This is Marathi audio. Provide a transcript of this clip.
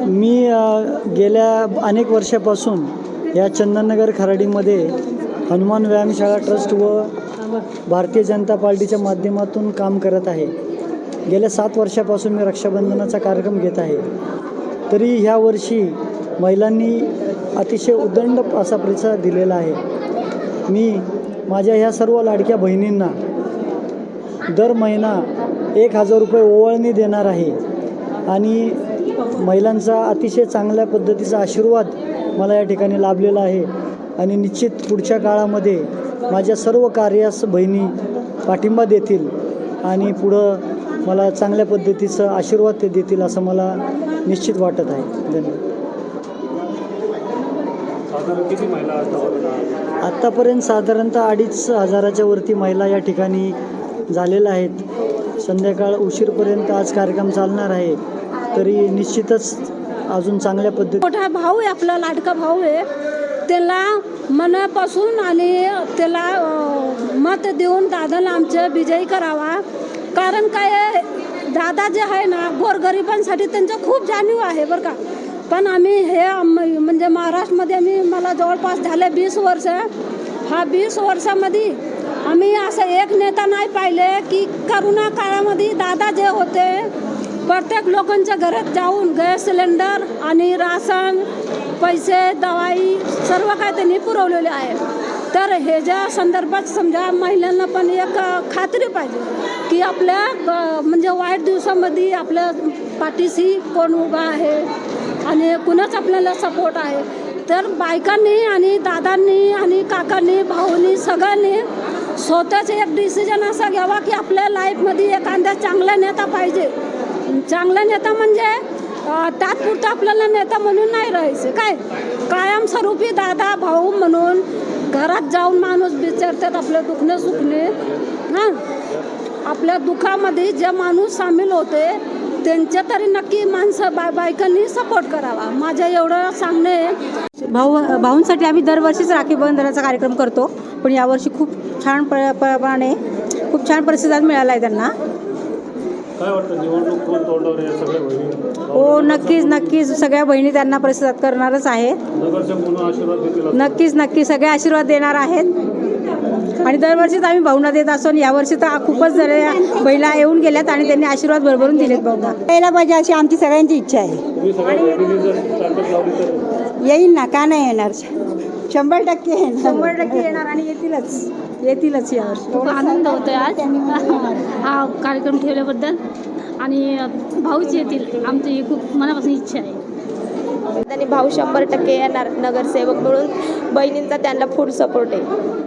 मी गेल्या अनेक वर्षापासून या चंदननगर खराडीमध्ये हनुमान व्यायामशाळा ट्रस्ट व भारतीय जनता पार्टीच्या माध्यमातून काम करत आहे. गेल्या सात वर्षापासून मी रक्षाबंधनाचा कार्यक्रम घेत आहे. तरी ह्या वर्षी महिलांनी अतिशय उदंड असा प्रतिसाद दिलेला आहे. मी माझ्या ह्या सर्व लाडक्या बहिणींना दर महिना एक हजार रुपये ओवळणी देणार आहे. आणि महिलांचा अतिशय चांगल्या पद्धतीचा आशीर्वाद मला या ठिकाणी लाभलेला आहे. आणि निश्चित पुढच्या काळामध्ये माझ्या सर्व कार्यास बहिणी पाठिंबा देतील आणि पुढं मला चांगल्या पद्धतीचं आशीर्वाद ते देतील असं मला निश्चित वाटत आहे. धन्यवाद. आत्तापर्यंत साधारणतः अडीच हजाराच्या वरती महिला या ठिकाणी झालेल्या आहेत. संध्याकाळ उशीरपर्यंत आज कार्यक्रम चालणार आहे. तरी निश्चितच अजून चांगल्या पद्धती मोठा भाऊ आहे आपला लाडका भाऊ आहे. त्याला मनापासून आणि त्याला मत देऊन दादाला आमच्या विजयी करावा. कारण काय दादा जे आहे ना गोरगरिबांसाठी त्यांचं खूप जाणीव आहे बरं का. पण आम्ही हे म्हणजे महाराष्ट्रामध्ये आम्ही मला जवळपास झाले वीस वर्ष. हा वीस वर्षामध्ये आम्ही असं एक नेता नाही पाहिले की करोना काळामध्ये दादा जे होते प्रत्येक लोकांच्या घरात जाऊन गॅस सिलेंडर आणि राशन पैसे दवाई सर्व काय त्यांनी पुरवलेले आहे. तर ह्याच्या संदर्भात समजा महिलांना पण एक खात्री पाहिजे की आपल्या म्हणजे वाईट दिवसामध्ये आपल्या पाठीशी कोण उभा आहे आणि कुणाच आपल्याला सपोर्ट आहे. तर बायकांनी आणि दादांनी आणि काकांनी भाऊनी सगळ्यांनी स्वतःच एक डिसिजन असा घ्यावा की आपल्या लाईफमध्ये एखाद्या चांगला नेता पाहिजे. चांगला नेता म्हणजे तात्पुरतं आपल्याला नेता म्हणून नाही राहायचं. काय? कायमस्वरूपी दादा भाऊ म्हणून घरात जाऊन माणूस विचारतात आपलं दुखणे सुखणे. हां? आपल्या दुःखामध्ये जे माणूस सामील होते त्यांच्या तरी नक्की माणसं बाय बायकांनी सपोर्ट करावा. माझ्या एवढं सांगणे आहे. भाऊ भाऊंसाठी आम्ही दरवर्षीच राखी बंधनाचा कार्यक्रम करतो. पण यावर्षी खूप छान प्र प्रमाणे खूप छान प्रतिसाद मिळाला आहे त्यांना. काय वाटतं निवडणूक कोण तोंडावर आहे या सगळ्या बहिणी? हो नक्कीच नक्कीच. सगळ्या बहिणी त्यांना प्रतिसाद करणारच आहे नगरच्या पुन्हा आशीर्वाद देतील असं? नक्कीच नक्की सगळे आशीर्वाद देणार आहेत. आणि दरवर्षीच आम्ही भाऊंना देत असतो आणि यावर्षी तर खूपच झालेल्या महिला येऊन गेल्यात आणि त्यांनी आशीर्वाद भरभरून दिलेत भाऊंना. यायला पाहिजे अशी आमची सगळ्यांची इच्छा आहे. तुम्ही सगळ्या बहिणींनी जर ताकद लावली तर? येईल ना का नाही येणार? शंभर टक्के येणार. शंभर टक्के येणार आणि येतीलच. येतीलच यावर्षी. खूप आनंद होतोय आज. हा कार्यक्रम ठेवल्याबद्दल आणि भाऊच येतील आमची ही खूप मनापासून इच्छा आहे. आणि भाऊ शंभर टक्के येणार नगरसेवक म्हणून. बहिणींचा त्यांना फुल सपोर्ट आहे.